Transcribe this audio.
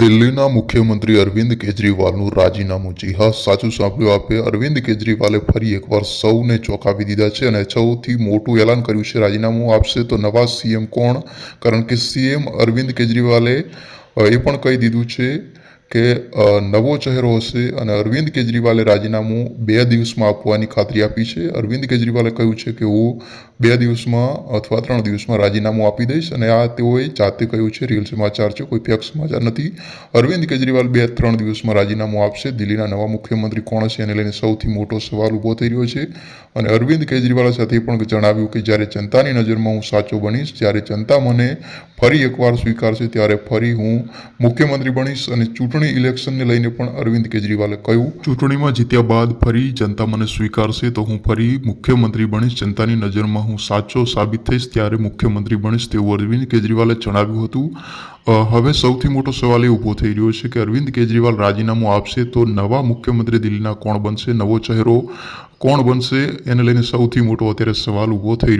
દિલ્હીના મુખ્યમંત્રી અરવિંદ કેજરીવાલનું રાજીનામું જી હા સાચું સાંભળ્યું આપે, અરવિંદ કેજરીવાલે ફરી એકવાર સૌને ચોંકાવી દીધા છે અને સૌથી મોટું એલાન કર્યું છે. રાજીનામું આપશે તો નવા સીએમ કોણ? કારણ કે સીએમ અરવિંદ કેજરીવાલે એ પણ કહી દીધું છે કે નવો ચહેરો હશે અને અરવિંદ કેજરીવાલે રાજીનામું બે દિવસમાં આપવાની ખાતરી આપી છે. અરવિંદ કેજરીવાલે કહ્યું છે કે, હું બે દિવસમાં અથવા ત્રણ દિવસમાં રાજીનામું આપી દઈશ અને આ તેઓએ જાતે કહ્યું છે રિયલ સમાચાર છે, કોઈ ફેક સમાચાર નથી. અરવિંદ કેજરીવાલ બે ત્રણ દિવસમાં રાજીનામું આપશે. દિલ્હીના નવા મુખ્યમંત્રી કોણ હશે એને લઈને સૌથી મોટો સવાલ ઊભો થઈ રહ્યો છે. અને અરવિંદ કેજરીવાલ સાથે પણ જણાવ્યું કે, જ્યારે જનતાની નજરમાં હું સાચો બનીશ, જ્યારે જનતા મને ફરી એકવાર સ્વીકારશે, ત્યારે ફરી હું મુખ્યમંત્રી બનીશ અને ચૂંટણી ઇલેક્શનને લઈને પણ અરવિંદ કેજરીવાલે કહ્યું, ચૂંટણીમાં જીત્યા બાદ ફરી જનતા મને સ્વીકારશે તો હું ફરી મુખ્યમંત્રી બનીશ. જનતાની નજરમાં હું સાચો સાબિત થઈશ ત્યારે મુખ્યમંત્રી બનીશ તેવું અરવિંદ કેજરીવાલે જણાવ્યું હતું. હવે સૌથી મોટો સવાલ એ ઊભો થઈ રહ્યો છે કે અરવિંદ કેજરીવાલ રાજીનામું આપશે તો નવા મુખ્યમંત્રી દિલ્હીના કોણ બનશે? નવો ચહેરો કોણ બનશે? એને લઈને સૌથી મોટો અત્યારે સવાલ ઊભો થઈ રહ્યો